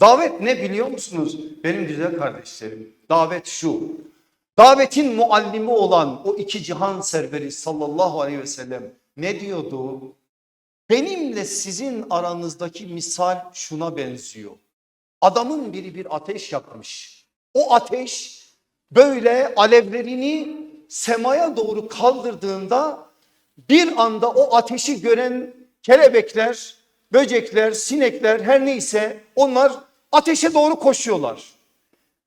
Davet ne biliyor musunuz benim güzel kardeşlerim? Davet şu. Davetin muallimi olan o iki cihan serveri sallallahu aleyhi ve sellem ne diyordu? Benimle sizin aranızdaki misal şuna benziyor. Adamın biri bir ateş yakmış. O ateş böyle alevlerini semaya doğru kaldırdığında bir anda o ateşi gören kelebekler, böcekler, sinekler her neyse onlar ateşe doğru koşuyorlar.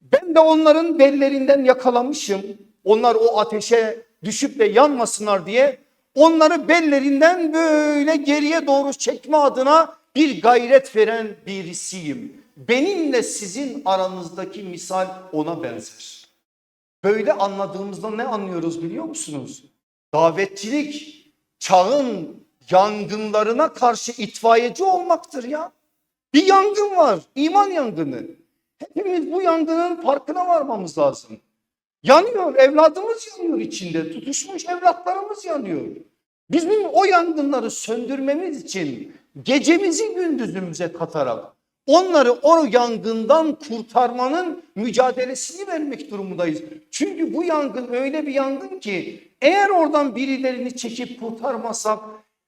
Ben de onların bellerinden yakalamışım. Onlar o ateşe düşüp de yanmasınlar diye onları bellerinden böyle geriye doğru çekme adına bir gayret veren birisiyim. Benimle sizin aranızdaki misal ona benzer. Böyle anladığımızda ne anlıyoruz biliyor musunuz? Davetçilik çağın yangınlarına karşı itfaiyeci olmaktır ya. Bir yangın var, iman yangını. Hepimiz bu yangının farkına varmamız lazım. Yanıyor, evladımız yanıyor içinde, tutuşmuş evlatlarımız yanıyor. Bizim o yangınları söndürmemiz için gecemizi gündüzümüze katarak onları o yangından kurtarmanın mücadelesini vermek durumundayız. Çünkü bu yangın öyle bir yangın ki eğer oradan birilerini çekip kurtarmasak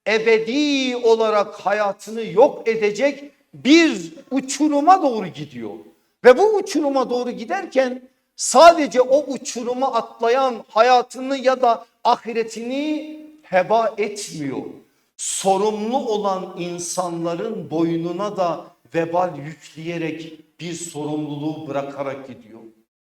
ebedi olarak hayatını yok edecek bir uçuruma doğru gidiyor. Ve bu uçuruma doğru giderken sadece o uçuruma atlayan hayatını ya da ahiretini heba etmiyor. Sorumlu olan insanların boynuna da vebal yükleyerek bir sorumluluğu bırakarak gidiyor.